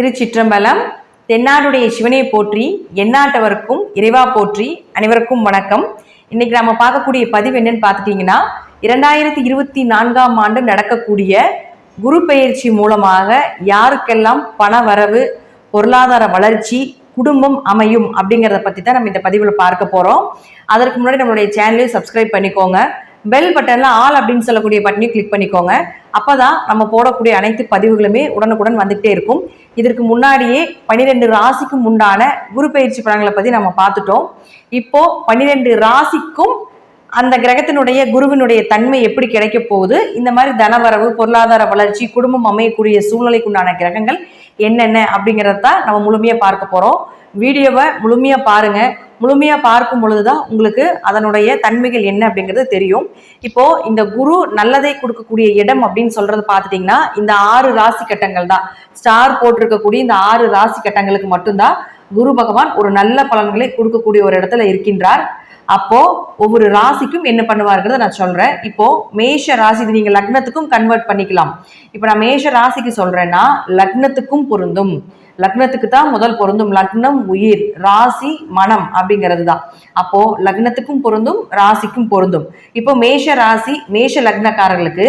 திருச்சிற்றம்பலம் தென்னாடுடைய சிவனை போற்றி எந்நாட்டவருக்கும் இறைவா போற்றி அனைவருக்கும் வணக்கம். இன்னைக்கு நம்ம பார்க்கக்கூடிய பதிவு என்னன்னு பார்த்துட்டீங்கன்னா இரண்டாயிரத்தி இருபத்தி நான்காம் ஆண்டு நடக்கக்கூடிய குரு பயிற்சி மூலமாக யாருக்கெல்லாம் பண வரவு பொருளாதார வளர்ச்சி குடும்பம் அமையும் அப்படிங்கிறத பற்றி தான் நம்ம இந்த பதிவில் பார்க்க போகிறோம் அதற்கு முன்னாடி நம்மளுடைய சேனலையும் சப்ஸ்கிரைப் பண்ணிக்கோங்க. பெல் பட்டன்ல ஆல் அப்படின்னு சொல்லக்கூடிய பட்டனையும் கிளிக் பண்ணிக்கோங்க. அப்பதான் நம்ம போடக்கூடிய அனைத்து பதிவுகளுமே உடனுக்குடன் வந்துகிட்டே இருக்கும். இதற்கு முன்னாடியே பன்னிரெண்டு ராசிக்கும் உண்டான குரு பயிற்சி பலன்களை பத்தி நம்ம பார்த்துட்டோம். இப்போ பன்னிரெண்டு ராசிக்கும் அந்த கிரகத்தினுடைய குருவினுடைய தன்மை எப்படி கிடைக்க போகுது? இந்த மாதிரி தனவரவு பொருளாதார வளர்ச்சி குடும்பம் அமையக்கூடிய சூழ்நிலைக்குண்டான கிரகங்கள் என்னென்ன அப்படிங்கிறத தான் நம்ம முழுமையா பார்க்க போறோம். வீடியோவை முழுமையா பாருங்க. முழுமையா பார்க்கும் பொழுதுதான் உங்களுக்கு அதனுடைய தன்மைகள் என்ன அப்படிங்கிறது தெரியும். இப்போ இந்த குரு நல்லதை கொடுக்கக்கூடிய இடம் அப்படின்னு சொல்றது பார்த்துட்டிங்கன்னா இந்த ஆறு ராசி கட்டங்கள் தான். ஸ்டார் போட்டிருக்கக்கூடிய இந்த ஆறு ராசி கட்டங்களுக்கு மட்டும்தான் குரு பகவான் ஒரு நல்ல பலன்களை கொடுக்கக்கூடிய ஒரு இடத்துல இருக்கின்றார். அப்போ ஒவ்வொரு ராசிக்கும் என்ன பண்ணுவாருங்கிறத நான் சொல்றேன். இப்போ மேஷ ராசி இது நீங்க லக்னத்துக்கும் கன்வெர்ட் பண்ணிக்கலாம். இப்போ நான் மேஷ ராசிக்கு சொல்றேன்னா லக்னத்துக்கும் பொருந்தும். லக்னத்துக்கு தான் முதல் பொருந்தும். லக்னம் உயிர் ராசி மனம் அப்படிங்கிறது தான். அப்போ லக்னத்துக்கும் பொருந்தும் ராசிக்கும் பொருந்தும். இப்போ மேஷ ராசி மேஷ லக்னக்காரர்களுக்கு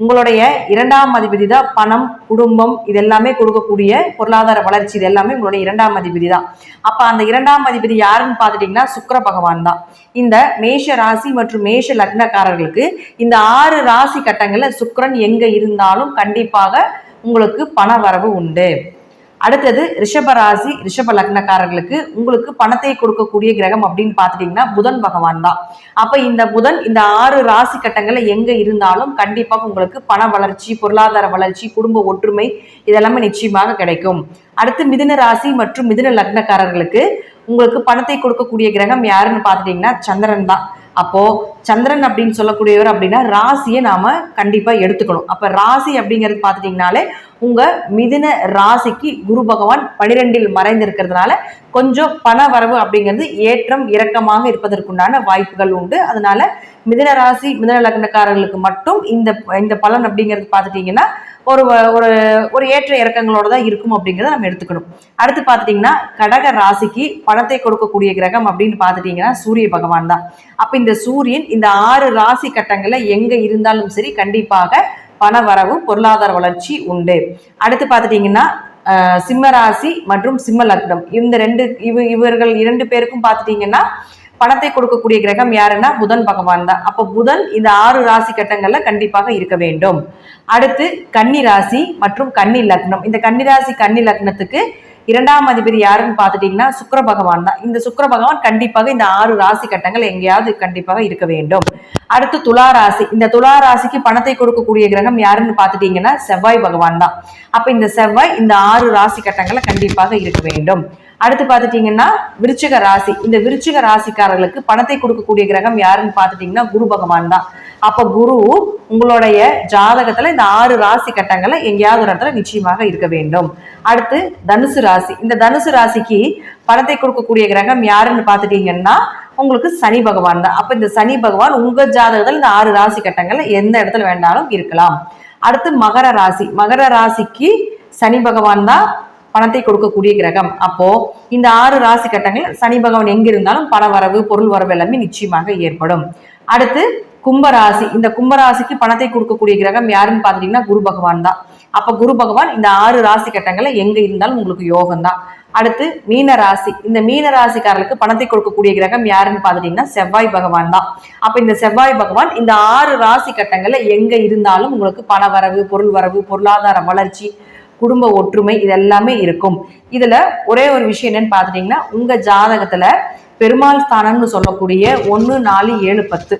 உங்களுடைய இரண்டாம் அதிபதி தான் பணம் குடும்பம் இதெல்லாமே கொடுக்கக்கூடிய பொருளாதார வளர்ச்சி இது எல்லாமே உங்களுடைய இரண்டாம் அதிபதி தான் அப்ப அந்த இரண்டாம் அதிபதி யாருன்னு பார்த்துட்டீங்கன்னா சுக்கர பகவான் தான். இந்த மேஷ ராசி மற்றும் மேஷ லக்னக்காரர்களுக்கு இந்த ஆறு ராசி கட்டங்கள்ல சுக்கரன் எங்க இருந்தாலும் கண்டிப்பாக உங்களுக்கு பண வரவு உண்டு. அடுத்தது ரிஷப ராசி ரிஷப லக்னக்காரர்களுக்கு உங்களுக்கு பணத்தை கொடுக்கக்கூடிய கிரகம் அப்படின்னு பார்த்துட்டீங்கன்னா புதன் பகவான் தான். அப்ப இந்த புதன் இந்த ஆறு ராசி கட்டங்கள்ல எங்க இருந்தாலும் கண்டிப்பாக உங்களுக்கு பண வளர்ச்சி பொருளாதார வளர்ச்சி குடும்ப ஒற்றுமை இதெல்லாமே நிச்சயமாக கிடைக்கும். அடுத்து மிதுன ராசி மற்றும் மிதுன லக்னக்காரர்களுக்கு உங்களுக்கு பணத்தை கொடுக்கக்கூடிய கிரகம் யாருன்னு பார்த்துட்டீங்கன்னா சந்திரன் தான். அப்போ சந்திரன் அப்படின்னு சொல்லக்கூடியவர் அப்படின்னா ராசியை நாம கண்டிப்பா எடுத்துக்கணும். அப்ப ராசி அப்படிங்கிறது பார்த்துட்டிங்கனாலே உங்க மிதுன ராசிக்கு குரு பகவான் பனிரெண்டில் மறைந்திருக்கிறதுனால கொஞ்சம் பண வரவு அப்படிங்கிறது ஏற்றம் இறக்கமாக இருப்பதற்குண்டான வாய்ப்புகள் உண்டு. அதனால மிதுன ராசி மிதுன லக்னக்காரர்களுக்கு மட்டும் இந்த இந்த பலன் அப்படிங்கிறது பார்த்துட்டீங்கன்னா ஒரு ஒரு ஒரு ஏற்ற இறக்கங்களோட தான் இருக்கும் அப்படிங்கிறத நம்ம எடுத்துக்கணும். அடுத்து பார்த்துட்டிங்கன்னா கடக ராசிக்கு பணத்தை கொடுக்கக்கூடிய கிரகம் அப்படின்னு பார்த்துட்டிங்கன்னா சூரிய பகவான் தான். அப்போ இந்த சூரியன் இந்த ஆறு ராசி கட்டங்களில் எங்கே இருந்தாலும் சரி கண்டிப்பாக பண வரவு பொருளாதார வளர்ச்சி உண்டு. அடுத்து பார்த்துட்டிங்கன்னா சிம்மராசி மற்றும் சிம்ம லக்னம். இந்த ரெண்டு இவ இவர்கள் இரண்டு பேருக்கும் பார்த்துட்டிங்கன்னா பணத்தை கொடுக்கக்கூடிய கிரகம் யாருன்னா புதன் பகவான் தான். அப்போ புதன் இந்த ஆறு ராசி கட்டங்கள்ல கண்டிப்பாக இருக்க வேண்டும். அடுத்து கன்னி ராசி மற்றும் கன்னி லக்னம். இந்த கன்னி ராசி கன்னி லக்னத்துக்கு இரண்டாம் அதிபதி யாருன்னு பார்த்துட்டீங்கன்னா சுக்கர பகவான் தான். இந்த சுக்கர பகவான் கண்டிப்பாக இந்த ஆறு ராசி கட்டங்கள் எங்கேயாவது கண்டிப்பாக இருக்க வேண்டும். அடுத்து துலா ராசி. இந்த துலா ராசிக்கு பணத்தை கொடுக்கக்கூடிய கிரகம் யாருன்னு பார்த்துட்டீங்கன்னா செவ்வாய் பகவான் தான். அப்ப இந்த செவ்வாய் இந்த ஆறு ராசி கட்டங்களை கண்டிப்பாக இருக்க வேண்டும். அடுத்து பார்த்துட்டீங்கன்னா விருச்சிக ராசி. இந்த விருச்சிக ராசிக்காரர்களுக்கு பணத்தை கொடுக்கக்கூடிய கிரகம் யாருன்னு பார்த்துட்டீங்கன்னா குரு பகவான் தான். அப்ப குரு உங்களுடைய ஜாதகத்துல இந்த ஆறு ராசி கட்டங்களை எங்கேயாவது ஒரு இடத்துல நிச்சயமாக இருக்க வேண்டும். அடுத்து தனுசு ராசி. இந்த தனுசு ராசிக்கு பணத்தை கொடுக்கக்கூடிய கிரகம் யாருன்னு பார்த்துட்டீங்கன்னா உங்களுக்கு சனி பகவான் தான். அப்ப இந்த சனி பகவான் உங்க ஜாதகத்துல இந்த ஆறு ராசி கட்டங்கள்ல எந்த இடத்துல வேண்டாலும் இருக்கலாம். அடுத்து மகர ராசி. மகர ராசிக்கு சனி பகவான் தான். பணத்தை கொடுக்கக்கூடிய கிரகம். அப்போ இந்த ஆறு ராசி கட்டங்கள் சனி பகவான் எங்க இருந்தாலும் பண வரவு பொருள் வரவு எல்லாமே நிச்சயமாக ஏற்படும். அடுத்து கும்பராசி. இந்த கும்பராசிக்கு பணத்தை கொடுக்கக்கூடிய கிரகம் யாருன்னு பாத்தீங்கன்னா குரு பகவான் தான். அப்ப குரு பகவான் இந்த ஆறு ராசி கட்டங்களை எங்க இருந்தாலும் உங்களுக்கு யோகம் தான். அடுத்து மீன ராசி இந்த மீன ராசிக்காரர்களுக்கு பணத்தை கொடுக்கக்கூடிய கிரகம் யாருன்னு பாத்துட்டீங்கன்னா செவ்வாய் பகவான் தான். அப்ப இந்த செவ்வாய் பகவான் இந்த ஆறு ராசி கட்டங்கள்ல எங்க இருந்தாலும் உங்களுக்கு பண வரவு பொருள் வரவு பொருளாதார வளர்ச்சி குடும்ப ஒற்றுமை இது எல்லாமே இருக்கும். இதுல ஒரே ஒரு விஷயம் என்னன்னு பாத்துட்டீங்கன்னா உங்க ஜாதகத்துல பெருமாள் ஸ்தானம்னு சொல்லக்கூடிய ஒன்னு நாலு ஏழு பத்து.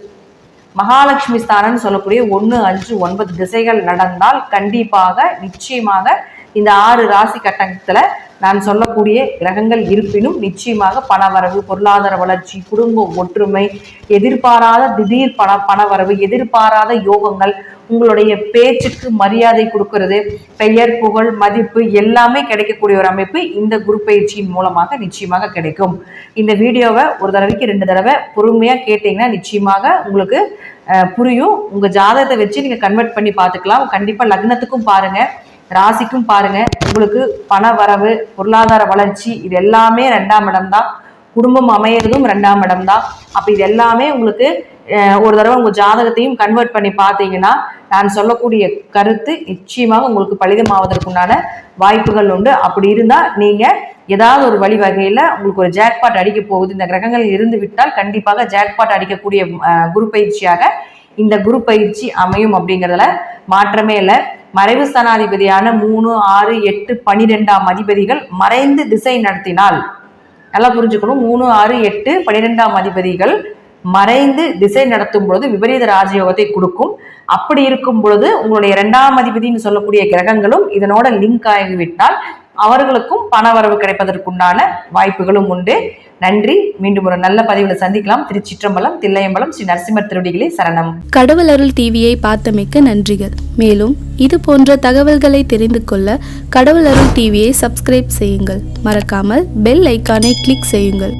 மகாலட்சுமி ஸ்தானம்னு சொல்லக்கூடிய ஒன்று அஞ்சு ஒன்பது திசைகள் நடந்தால் கண்டிப்பாக நிச்சயமாக இந்த ஆறு ராசி கட்டத்துல நான் சொல்லக்கூடிய கிரகங்கள் இருப்பினும் நிச்சயமாக பணவரவு பொருளாதார வளர்ச்சி குடும்ப ஒற்றுமை எதிர்பாராத திடீர் பண பணவரவு எதிர்பாராத யோகங்கள் உங்களுடைய பேச்சுக்கு மரியாதை கொடுக்கறது பெயர் புகழ் மதிப்பு எல்லாமே கிடைக்கக்கூடிய ஒரு அமைப்பு இந்த குரு பயிற்சியின் மூலமாக நிச்சயமாக கிடைக்கும். இந்த வீடியோவை ஒரு தடவைக்கு ரெண்டு தடவை பொறுமையாக கேட்டிங்கன்னா நிச்சயமாக உங்களுக்கு புரியும். உங்கள் ஜாதகத்தை வச்சு நீங்கள் கன்வெர்ட் பண்ணி பார்த்துக்கலாம். கண்டிப்பாக லக்னத்துக்கும் பாருங்கள் ராசிக்கும் பாருங்க. உங்களுக்கு பண வரவு பொருளாதார வளர்ச்சி இது எல்லாமே ரெண்டாம் இடம் தான் குடும்பம் அமையறதும் ரெண்டாம் இடம் தான் அப்ப இது எல்லாமே உங்களுக்கு ஒரு தடவை உங்க ஜாதகத்தையும் கன்வெர்ட் பண்ணி பார்த்தீங்கன்னா நான் சொல்லக்கூடிய கருத்து நிச்சயமாக உங்களுக்கு பலிதமாவதற்குண்டான வாய்ப்புகள் உண்டு. அப்படி இருந்தா நீங்க ஏதாவது ஒரு வழி வகையில உங்களுக்கு ஒரு ஜாக்பாட் அடிக்க போகுது. இந்த கிரகங்கள் இருந்து விட்டால் கண்டிப்பாக ஜாக்பாட் அடிக்கக்கூடிய குரு பயிற்சியாக இந்த குரு பயிற்சி அமையும் அப்படிங்கிறதுல மாற்றமே இல்லை. மறைவு ஸ்தானாதிபதியான மூணு ஆறு எட்டு பனிரெண்டாம் அதிபதிகள் மறைந்து திசை நடத்தினால் நல்லா புரிஞ்சுக்கணும். மூணு ஆறு எட்டு பனிரெண்டாம் அதிபதிகள் மறைந்து திசை நடத்தும் பொழுது விபரீத ராஜயோகத்தை கொடுக்கும். அப்படி இருக்கும் பொழுது உங்களுடைய இரண்டாம் அதிபதினு சொல்லக்கூடிய கிரகங்களும் இதனோட லிங்க் ஆகிவிட்டால் அவர்களுக்கும் பணவரவு கிடைப்பதற்குண்டான வாய்ப்புகளும் உண்டு. நன்றி. மீண்டும் ஒரு நல்ல பதிவில் சந்திக்கலாம். திருச்சிற்றம்பலம் தில்லையம்பலம் ஸ்ரீ நரசிம்மர் திருடிகளே சரணம். கடவுள் அருள் டிவியை பார்த்தமைக்க நன்றிகள். மேலும் இது போன்ற தகவல்களை தெரிந்து கொள்ள கடவுள் அருள் டிவியை சப்ஸ்கிரைப் செய்யுங்கள். மறக்காமல் பெல் ஐக்கானை கிளிக் செய்யுங்கள்.